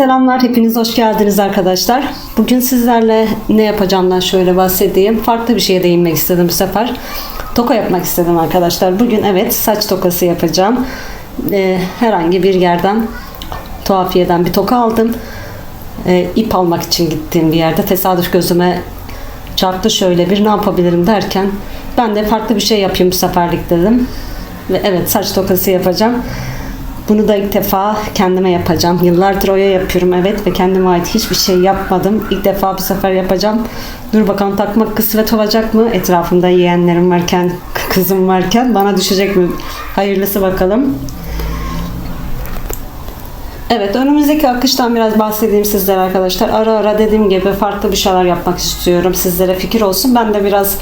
Selamlar, hepiniz hoş geldiniz arkadaşlar. Bugün sizlerle ne yapacağımdan şöyle bahsedeyim. Farklı bir şeye değinmek istedim bu sefer. Toka yapmak istedim arkadaşlar. Bugün evet saç tokası yapacağım. Ee, herhangi bir yerden, tuhafiyeden bir toka aldım. Ee, ip almak için gittiğim bir yerde tesadüf gözüme çarptı şöyle bir ne yapabilirim derken ben de farklı bir şey yapayım bu seferlik dedim. Ve evet saç tokası yapacağım. Bunu da ilk defa kendime yapacağım. Yıllardır oya yapıyorum evet ve kendime ait hiçbir şey yapmadım. İlk defa bu sefer yapacağım. Dur bakalım takmak kısmet olacak mı? Etrafımda yeğenlerim varken, kızım varken bana düşecek mi? Hayırlısı bakalım. Evet önümüzdeki akıştan biraz bahsedeyim sizlere arkadaşlar. Ara ara dediğim gibi farklı bir şeyler yapmak istiyorum. Sizlere fikir olsun. Ben de biraz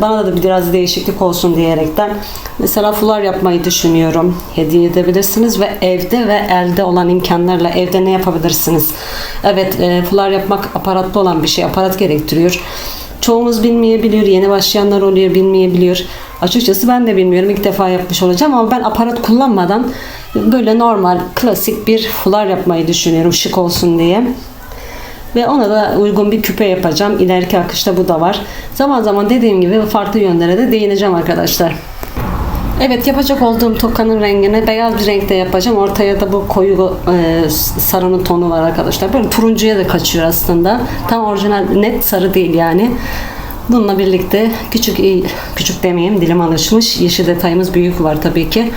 bana da biraz değişiklik olsun diyerekten. Mesela fular yapmayı düşünüyorum. Hediye edebilirsiniz ve evde ve elde olan imkanlarla evde ne yapabilirsiniz? Evet e, fular yapmak aparatlı olan bir şey. Aparat gerektiriyor. Çoğumuz bilmeyebiliyor. Yeni başlayanlar oluyor bilmeyebiliyor. Açıkçası ben de bilmiyorum. İlk defa yapmış olacağım ama ben aparat kullanmadan böyle normal klasik bir fular yapmayı düşünüyorum şık olsun diye. Ve ona da uygun bir küpe yapacağım. İleriki akışta bu da var. Zaman zaman dediğim gibi farklı yönlere de değineceğim arkadaşlar. Evet yapacak olduğum tokanın rengini beyaz bir renkte yapacağım. Ortaya da bu koyu e, sarının tonu var arkadaşlar. Böyle turuncuya da kaçıyor aslında. Tam orijinal net sarı değil yani. Bununla birlikte küçük küçük demeyeyim dilim alışmış. Yeşil detayımız büyük var tabii ki.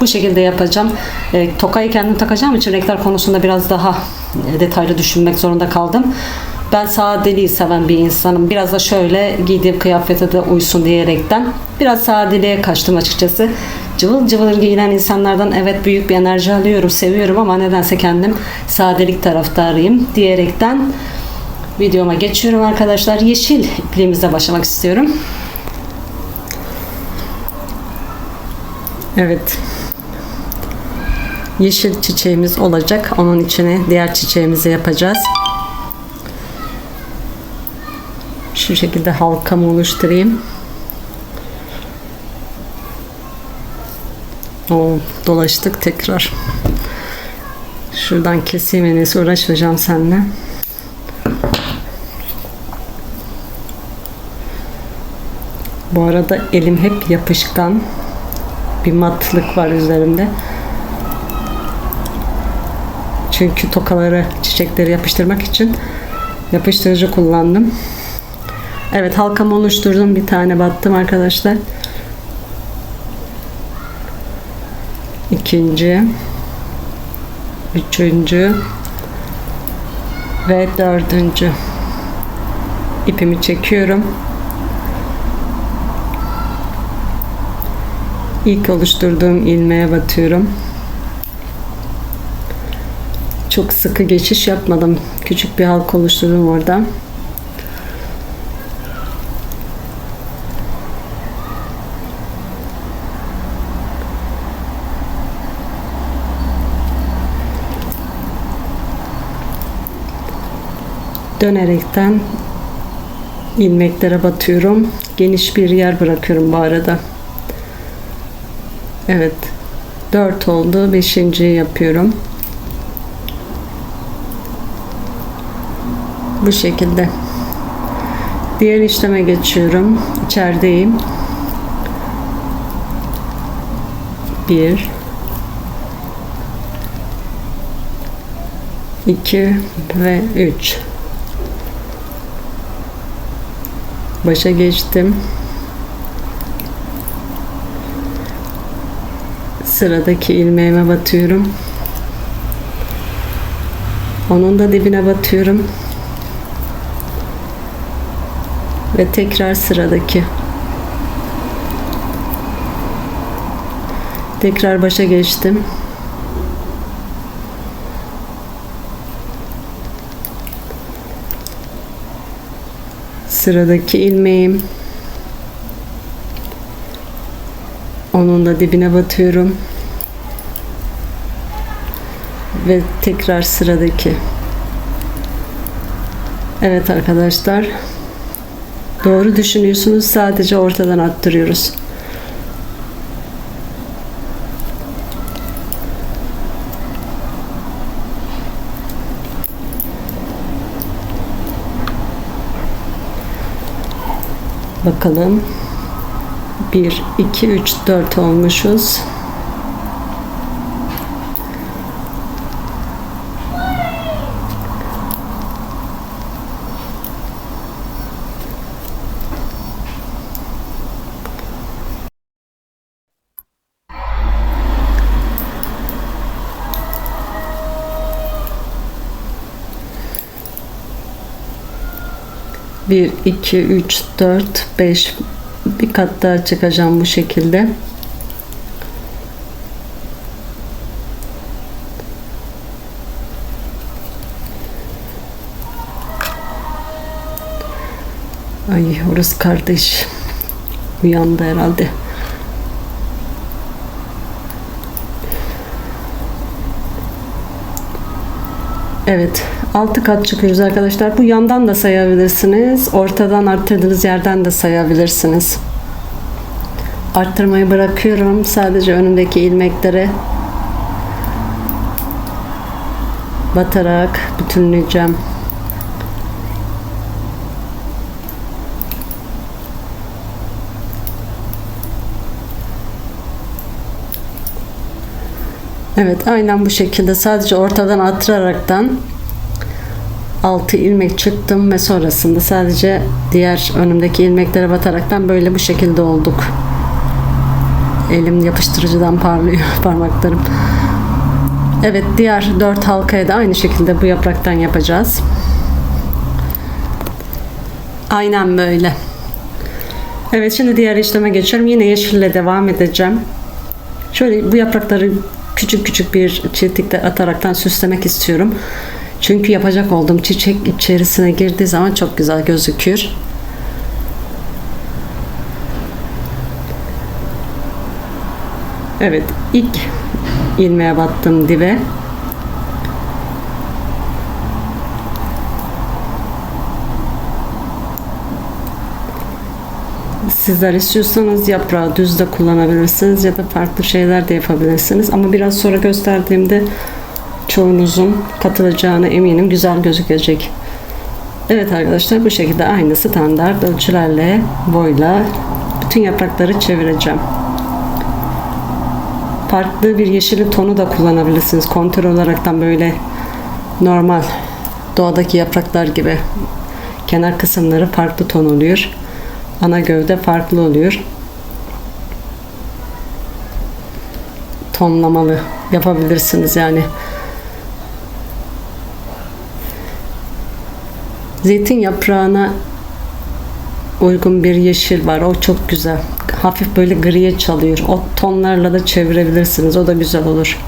Bu şekilde yapacağım. E, tokayı kendim takacağım için renkler konusunda biraz daha detaylı düşünmek zorunda kaldım. Ben sadeliği seven bir insanım. Biraz da şöyle giydiğim kıyafete de uysun diyerekten biraz sadeliğe kaçtım açıkçası. Cıvıl cıvıl giyinen insanlardan evet büyük bir enerji alıyorum, seviyorum ama nedense kendim sadelik taraftarıyım diyerekten videoma geçiyorum arkadaşlar. Yeşil ipliğimize başlamak istiyorum. Evet. Yeşil çiçeğimiz olacak. Onun içine diğer çiçeğimizi yapacağız. Şu şekilde halkamı oluşturayım. O dolaştık tekrar. Şuradan keseyim en iyisi uğraşmayacağım seninle. Bu arada elim hep yapışkan. Bir matlık var üzerinde. Çünkü tokaları, çiçekleri yapıştırmak için yapıştırıcı kullandım. Evet halkamı oluşturdum. Bir tane battım arkadaşlar. İkinci. Üçüncü. Ve dördüncü. ipimi çekiyorum. İlk oluşturduğum ilmeğe batıyorum. Çok sıkı geçiş yapmadım. Küçük bir halka oluşturdum orada. dönerekten ilmeklere batıyorum. Geniş bir yer bırakıyorum bu arada. Evet. 4 oldu. 5. yapıyorum. Bu şekilde. Diğer işleme geçiyorum. İçerideyim. 1 2 ve 3 başa geçtim. Sıradaki ilmeğime batıyorum. Onun da dibine batıyorum. Ve tekrar sıradaki. Tekrar başa geçtim. sıradaki ilmeğim onun da dibine batıyorum ve tekrar sıradaki Evet arkadaşlar Doğru düşünüyorsunuz sadece ortadan attırıyoruz. Bakalım. 1, 2, 3, 4 olmuşuz. Bir, iki, üç, dört, beş bir kat daha çıkacağım bu şekilde. Ay orası kardeş uyandı herhalde. Evet. 6 kat çıkıyoruz arkadaşlar. Bu yandan da sayabilirsiniz. Ortadan arttırdığınız yerden de sayabilirsiniz. Arttırmayı bırakıyorum. Sadece önümdeki ilmekleri batarak bütünleyeceğim. Evet aynen bu şekilde sadece ortadan attıraraktan 6 ilmek çıktım ve sonrasında sadece diğer önümdeki ilmeklere bataraktan böyle bu şekilde olduk. Elim yapıştırıcıdan parlıyor parmaklarım. Evet diğer 4 halkaya da aynı şekilde bu yapraktan yapacağız. Aynen böyle. Evet şimdi diğer işleme geçiyorum. Yine yeşille devam edeceğim. Şöyle bu yaprakları küçük küçük bir çiftlikte ataraktan süslemek istiyorum. Çünkü yapacak olduğum çiçek içerisine girdiği zaman çok güzel gözüküyor. Evet ilk ilmeğe battım dibe. Sizler istiyorsanız yaprağı düz de kullanabilirsiniz ya da farklı şeyler de yapabilirsiniz. Ama biraz sonra gösterdiğimde çoğunuzun katılacağına eminim güzel gözükecek. Evet arkadaşlar bu şekilde aynı standart ölçülerle boyla bütün yaprakları çevireceğim. Farklı bir yeşili tonu da kullanabilirsiniz. Kontür olaraktan böyle normal doğadaki yapraklar gibi kenar kısımları farklı ton oluyor. Ana gövde farklı oluyor. Tonlamalı yapabilirsiniz yani. Zeytin yaprağına uygun bir yeşil var. O çok güzel. Hafif böyle griye çalıyor. O tonlarla da çevirebilirsiniz. O da güzel olur.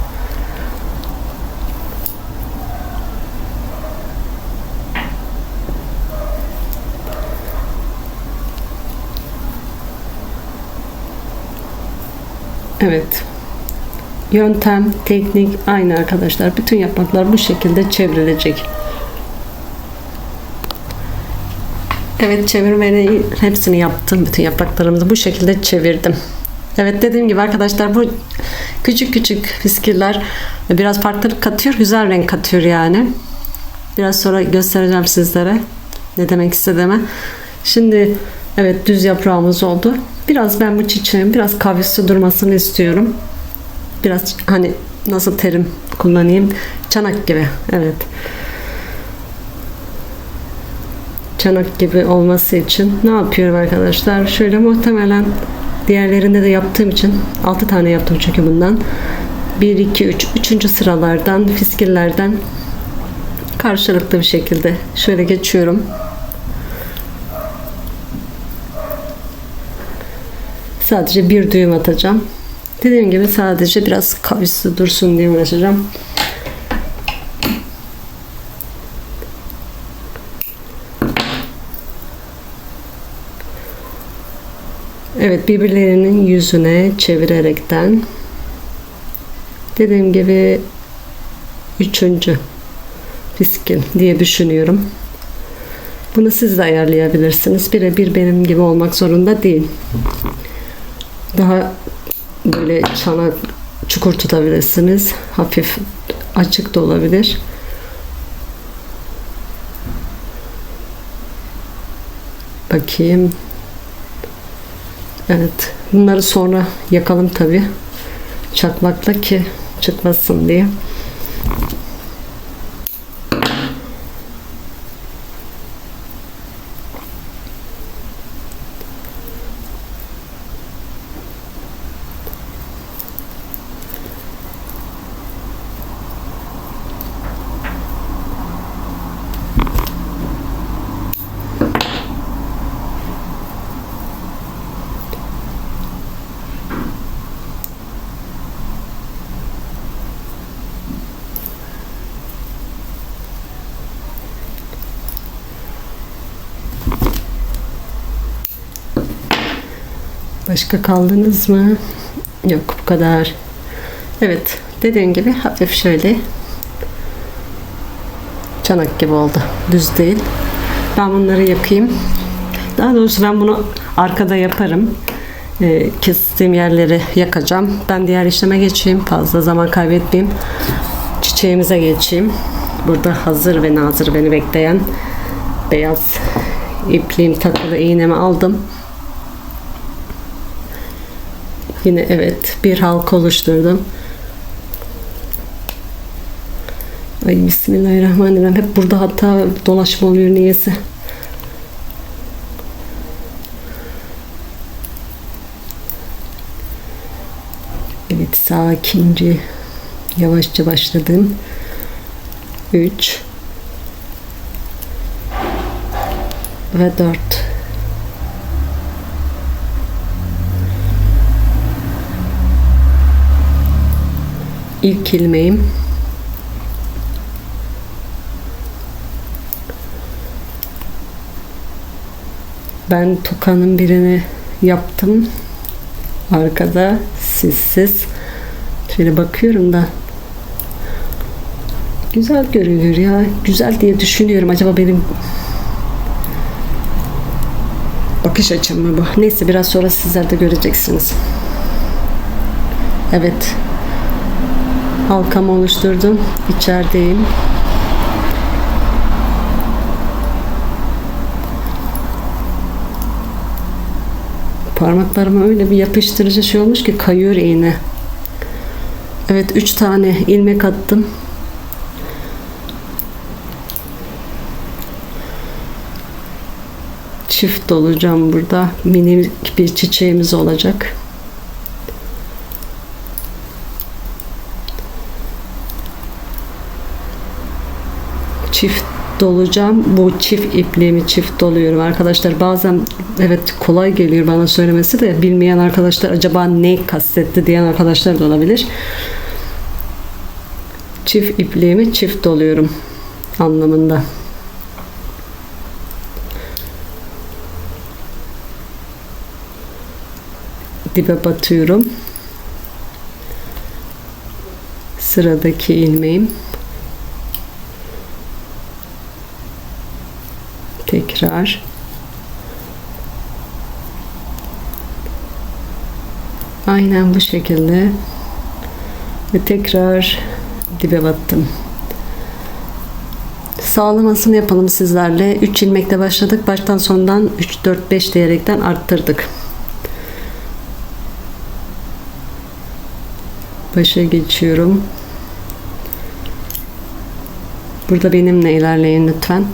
Evet. Yöntem, teknik aynı arkadaşlar. Bütün yapraklar bu şekilde çevrilecek. Evet çevirmeyi hepsini yaptım. Bütün yapraklarımızı bu şekilde çevirdim. Evet dediğim gibi arkadaşlar bu küçük küçük fiskirler biraz farklılık katıyor. Güzel renk katıyor yani. Biraz sonra göstereceğim sizlere ne demek istediğimi. Şimdi evet düz yaprağımız oldu. Biraz ben bu çiçeğin biraz kavisli durmasını istiyorum. Biraz hani nasıl terim kullanayım? Çanak gibi. Evet. Çanak gibi olması için ne yapıyorum arkadaşlar? Şöyle muhtemelen diğerlerinde de yaptığım için 6 tane yaptım çünkü bundan. 1, 2, 3. 3. sıralardan, fiskillerden karşılıklı bir şekilde şöyle geçiyorum. Sadece bir düğüm atacağım. Dediğim gibi sadece biraz kavisli dursun diye uğraşacağım. Evet birbirlerinin yüzüne çevirerekten dediğim gibi üçüncü fiskil diye düşünüyorum. Bunu siz de ayarlayabilirsiniz. Birebir benim gibi olmak zorunda değil. Daha böyle çanak çukur tutabilirsiniz. Hafif açık da olabilir. Bakayım. Evet. Bunları sonra yakalım tabi. Çakmakla ki çıkmasın diye. Başka kaldınız mı? Yok bu kadar. Evet dediğim gibi hafif şöyle çanak gibi oldu. Düz değil. Ben bunları yakayım. Daha doğrusu ben bunu arkada yaparım. Ee, kestiğim yerleri yakacağım. Ben diğer işleme geçeyim. Fazla zaman kaybetmeyeyim. Çiçeğimize geçeyim. Burada hazır ve nazır beni bekleyen beyaz ipliğim takılı iğnemi aldım. Yine evet bir halka oluşturdum. Ay Bismillahirrahmanirrahim. Hep burada hatta dolaşma oluyor niyeyse. Evet sakince yavaşça başladım. 3 ve 4 İlk ilmeğim ben tokanın birini yaptım. Arkada sizsiz. Şöyle bakıyorum da. Güzel görünüyor ya. Güzel diye düşünüyorum. Acaba benim bakış açım mı bu? Neyse biraz sonra sizler de göreceksiniz. Evet halkamı oluşturdum. İçerideyim. Parmaklarıma öyle bir yapıştırıcı şey olmuş ki kayıyor iğne. Evet 3 tane ilmek attım. Çift dolacağım burada. Minik bir çiçeğimiz olacak. Çift dolacağım. Bu çift ipliğimi çift doluyorum arkadaşlar. Bazen evet kolay geliyor bana söylemesi de bilmeyen arkadaşlar acaba ne kastetti diyen arkadaşlar da olabilir. Çift ipliğimi çift doluyorum anlamında. Dibe batıyorum. Sıradaki ilmeğim. Tekrar aynen bu şekilde. Ve tekrar dibe battım. Sağlamasını yapalım sizlerle. 3 ilmekle başladık. Baştan sondan 3 4 5 diyerekten arttırdık. Başa geçiyorum. Burada benimle ilerleyin lütfen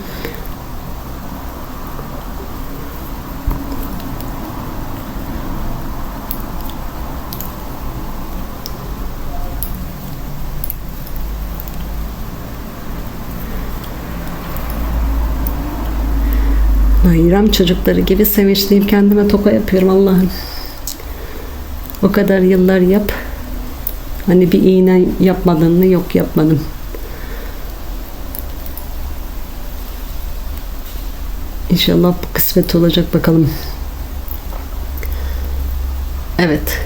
bayram çocukları gibi sevinçliyim. Kendime toka yapıyorum Allah'ım. O kadar yıllar yap. Hani bir iğne yapmadın mı? Yok yapmadım. İnşallah bu kısmet olacak bakalım. Evet.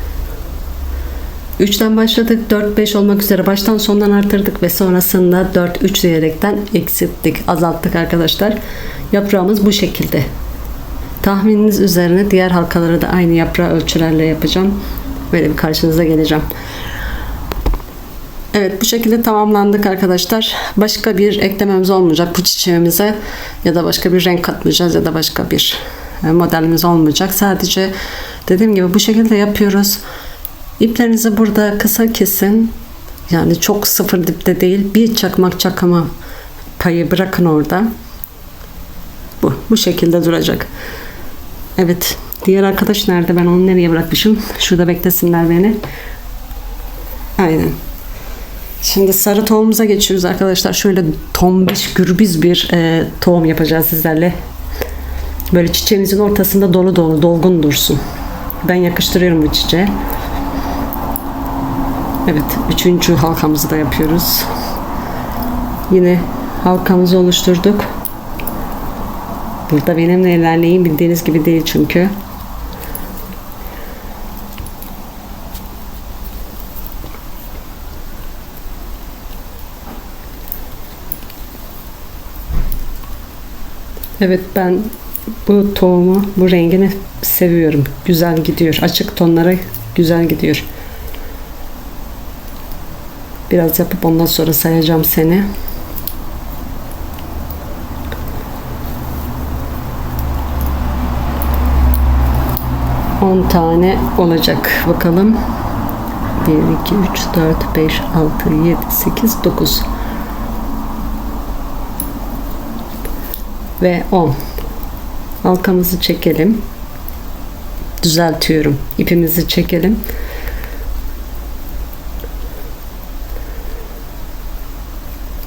3'ten başladık. 4-5 olmak üzere baştan sondan artırdık ve sonrasında 4-3 diyerekten eksilttik. Azalttık arkadaşlar. Yaprağımız bu şekilde. Tahmininiz üzerine diğer halkaları da aynı yaprağı ölçülerle yapacağım. Böyle bir karşınıza geleceğim. Evet bu şekilde tamamlandık arkadaşlar. Başka bir eklememiz olmayacak bu çiçeğimize ya da başka bir renk katmayacağız ya da başka bir e, modelimiz olmayacak. Sadece Dediğim gibi bu şekilde yapıyoruz. İplerinizi burada kısa kesin. Yani çok sıfır dipte değil. Bir çakmak çakma payı bırakın orada. Bu, bu şekilde duracak. Evet. Diğer arkadaş nerede? Ben onu nereye bırakmışım? Şurada beklesinler beni. Aynen. Şimdi sarı tohumumuza geçiyoruz arkadaşlar. Şöyle tombiş, gürbüz bir e, tohum yapacağız sizlerle. Böyle çiçeğimizin ortasında dolu dolu, dolgun dursun. Ben yakıştırıyorum bu çiçeğe. Evet, üçüncü halkamızı da yapıyoruz. Yine halkamızı oluşturduk. Burada benimle ilerleyin bildiğiniz gibi değil çünkü. Evet ben bu tohumu, bu rengini seviyorum. Güzel gidiyor. Açık tonlara güzel gidiyor. Biraz yapıp ondan sonra sayacağım seni. On tane olacak. Bakalım. 1, 2, 3, 4, 5, 6, 7, 8, 9. Ve 10. Halkamızı çekelim. Düzeltiyorum. İpimizi çekelim.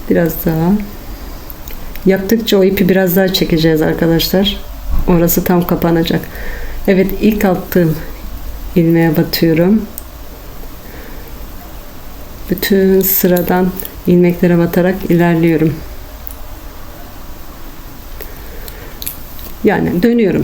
Biraz daha. Yaptıkça o ipi biraz daha çekeceğiz arkadaşlar. Orası tam kapanacak. Evet ilk attığım ilmeğe batıyorum. Bütün sıradan ilmeklere batarak ilerliyorum. Yani dönüyorum.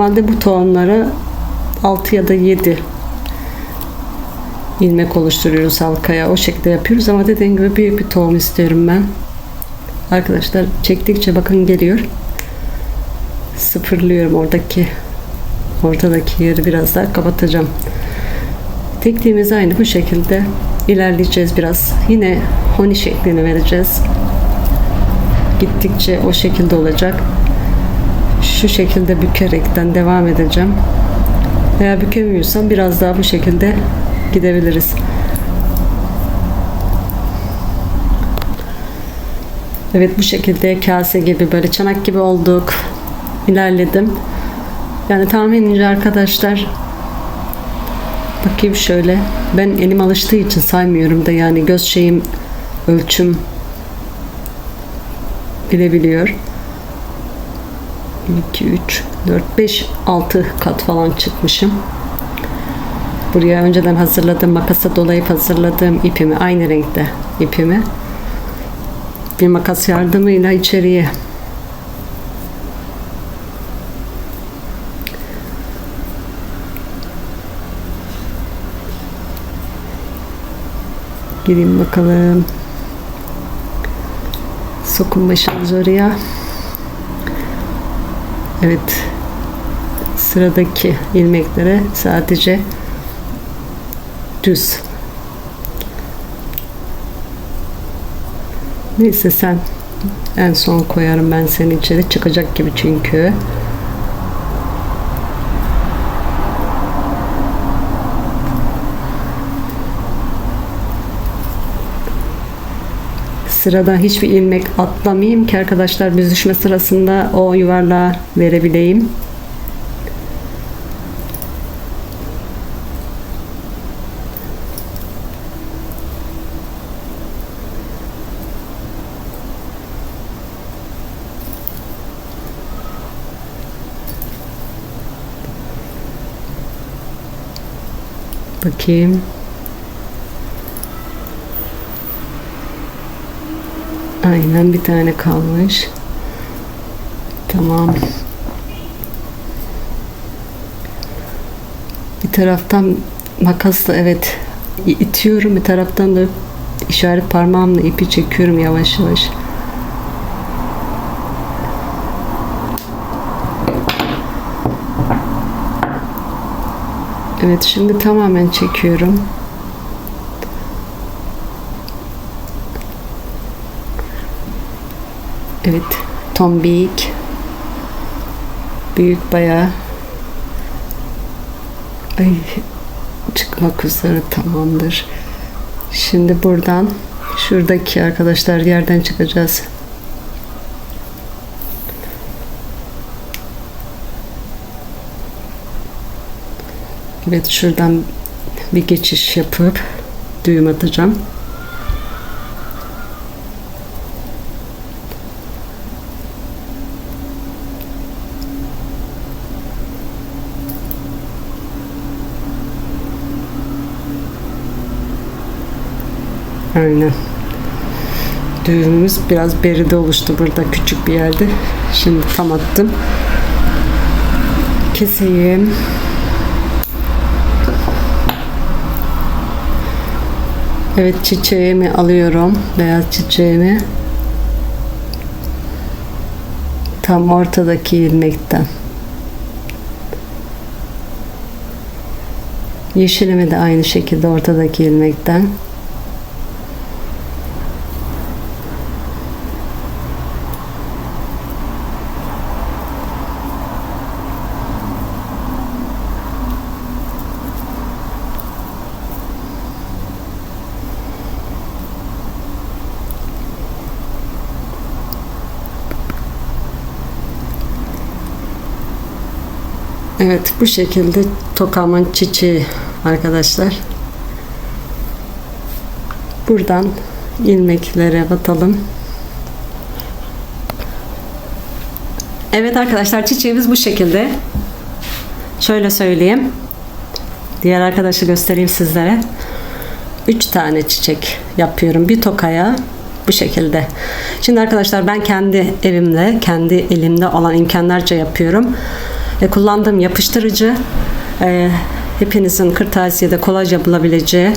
Normalde bu tohumları 6 ya da 7 ilmek oluşturuyoruz halkaya. O şekilde yapıyoruz ama dediğim gibi büyük bir tohum istiyorum ben. Arkadaşlar çektikçe bakın geliyor. Sıfırlıyorum oradaki ortadaki yeri biraz daha kapatacağım. Tekniğimiz aynı bu şekilde ilerleyeceğiz biraz. Yine honi şeklini vereceğiz. Gittikçe o şekilde olacak şu şekilde bükerekten devam edeceğim. Veya bükemiyorsam biraz daha bu şekilde gidebiliriz. Evet bu şekilde kase gibi böyle çanak gibi olduk. İlerledim. Yani tahminince arkadaşlar bakayım şöyle. Ben elim alıştığı için saymıyorum da yani göz şeyim ölçüm bilebiliyor. 2, 3, 4, 5, 6 kat falan çıkmışım. Buraya önceden hazırladığım makasa dolayıp hazırladığım ipimi aynı renkte ipimi bir makas yardımıyla içeriye gireyim bakalım sokun başınızı oraya Evet. Sıradaki ilmeklere sadece düz. Neyse sen en son koyarım ben seni içeri çıkacak gibi çünkü. Sıradan hiçbir ilmek atlamayayım ki arkadaşlar büzüşme sırasında o yuvarlağı verebileyim. Bakayım. Aynen bir tane kalmış. Tamam. Bir taraftan makasla evet itiyorum. Bir taraftan da işaret parmağımla ipi çekiyorum yavaş yavaş. Evet şimdi tamamen çekiyorum. Evet tombik büyük bayağı ay çıkmak üzere tamamdır. Şimdi buradan şuradaki arkadaşlar yerden çıkacağız. Evet şuradan bir geçiş yapıp düğüm atacağım. Aynen. Düğümümüz biraz beride oluştu burada küçük bir yerde. Şimdi tam attım. Keseyim. Evet çiçeğimi alıyorum. Beyaz çiçeğimi. Tam ortadaki ilmekten. Yeşilimi de aynı şekilde ortadaki ilmekten. Evet bu şekilde tokamın çiçeği arkadaşlar. Buradan ilmeklere batalım. Evet arkadaşlar çiçeğimiz bu şekilde. Şöyle söyleyeyim. Diğer arkadaşı göstereyim sizlere. 3 tane çiçek yapıyorum bir tokaya bu şekilde. Şimdi arkadaşlar ben kendi evimde, kendi elimde olan imkanlarca yapıyorum. E, kullandığım yapıştırıcı e, hepinizin kırtasiyede kolaj yapılabileceği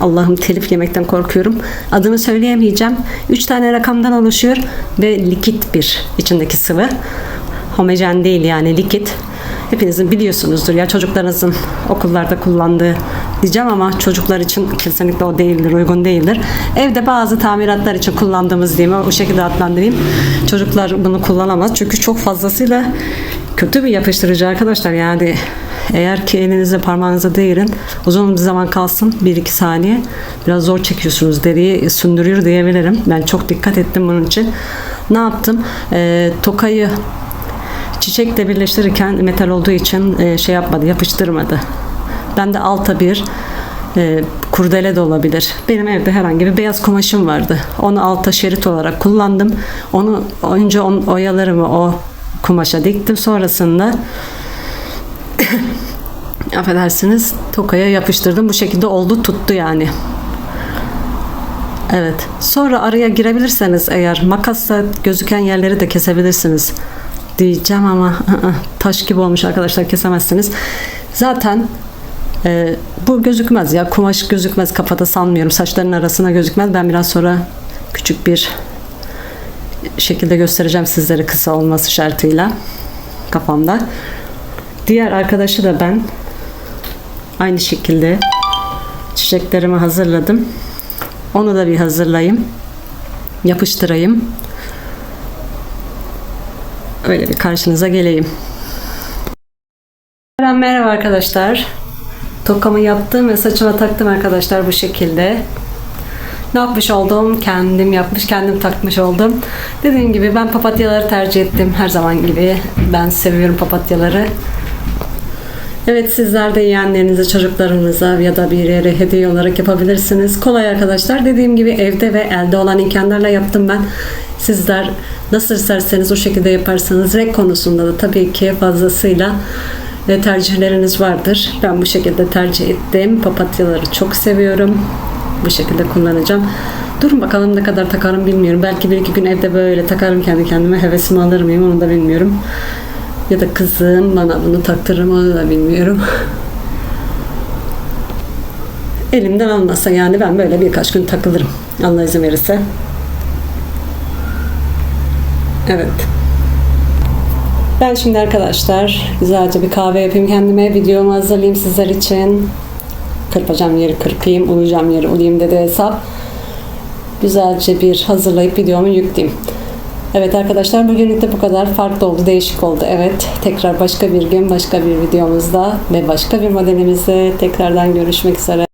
Allah'ım telif yemekten korkuyorum. Adını söyleyemeyeceğim. 3 tane rakamdan oluşuyor ve likit bir içindeki sıvı. Homojen değil yani likit. Hepinizin biliyorsunuzdur ya çocuklarınızın okullarda kullandığı diyeceğim ama çocuklar için kesinlikle o değildir, uygun değildir. Evde bazı tamiratlar için kullandığımız diyeyim o şekilde adlandırayım. Çocuklar bunu kullanamaz çünkü çok fazlasıyla kötü bir yapıştırıcı arkadaşlar yani eğer ki elinizde parmağınıza değirin uzun bir zaman kalsın 1-2 saniye biraz zor çekiyorsunuz deriyi sündürüyor diyebilirim. Ben çok dikkat ettim bunun için. Ne yaptım? Ee, tokayı çiçekle birleştirirken metal olduğu için e, şey yapmadı yapıştırmadı. Ben de alta bir e, kurdele de olabilir. Benim evde herhangi bir beyaz kumaşım vardı. Onu alta şerit olarak kullandım. Onu önce on, oyalarımı o kumaşa diktim. Sonrasında affedersiniz tokaya yapıştırdım. Bu şekilde oldu tuttu yani. Evet. Sonra araya girebilirseniz eğer makasla gözüken yerleri de kesebilirsiniz diyeceğim ama taş gibi olmuş arkadaşlar kesemezsiniz. Zaten e, bu gözükmez ya kumaş gözükmez kafada sanmıyorum saçların arasına gözükmez. Ben biraz sonra küçük bir şekilde göstereceğim sizlere kısa olması şartıyla kafamda. Diğer arkadaşı da ben aynı şekilde çiçeklerimi hazırladım. Onu da bir hazırlayayım. Yapıştırayım. Öyle bir karşınıza geleyim. Merhaba arkadaşlar. Tokamı yaptım ve saçıma taktım arkadaşlar bu şekilde. Ne yapmış oldum? Kendim yapmış, kendim takmış oldum. Dediğim gibi ben papatyaları tercih ettim. Her zaman gibi ben seviyorum papatyaları. Evet sizler de yeğenlerinize, çocuklarınıza ya da bir yere hediye olarak yapabilirsiniz. Kolay arkadaşlar. Dediğim gibi evde ve elde olan imkanlarla yaptım ben. Sizler nasıl isterseniz o şekilde yaparsanız renk konusunda da tabii ki fazlasıyla ve tercihleriniz vardır. Ben bu şekilde tercih ettim. Papatyaları çok seviyorum. Bu şekilde kullanacağım. Durun bakalım ne kadar takarım bilmiyorum. Belki bir iki gün evde böyle takarım kendi kendime. Hevesimi alır mıyım onu da bilmiyorum. Ya da kızım bana bunu taktırır mı onu da bilmiyorum. Elimden almazsa yani ben böyle birkaç gün takılırım. Allah izin verirse. Evet. Ben şimdi arkadaşlar güzelce bir kahve yapayım kendime. Videomu hazırlayayım sizler için. Kırpacağım yeri kırpayım, uyuyacağım yeri uyuyayım dedi hesap. Güzelce bir hazırlayıp videomu yükleyeyim. Evet arkadaşlar bugünlük de bu kadar. Farklı oldu, değişik oldu. Evet tekrar başka bir gün, başka bir videomuzda ve başka bir modelimizde tekrardan görüşmek üzere.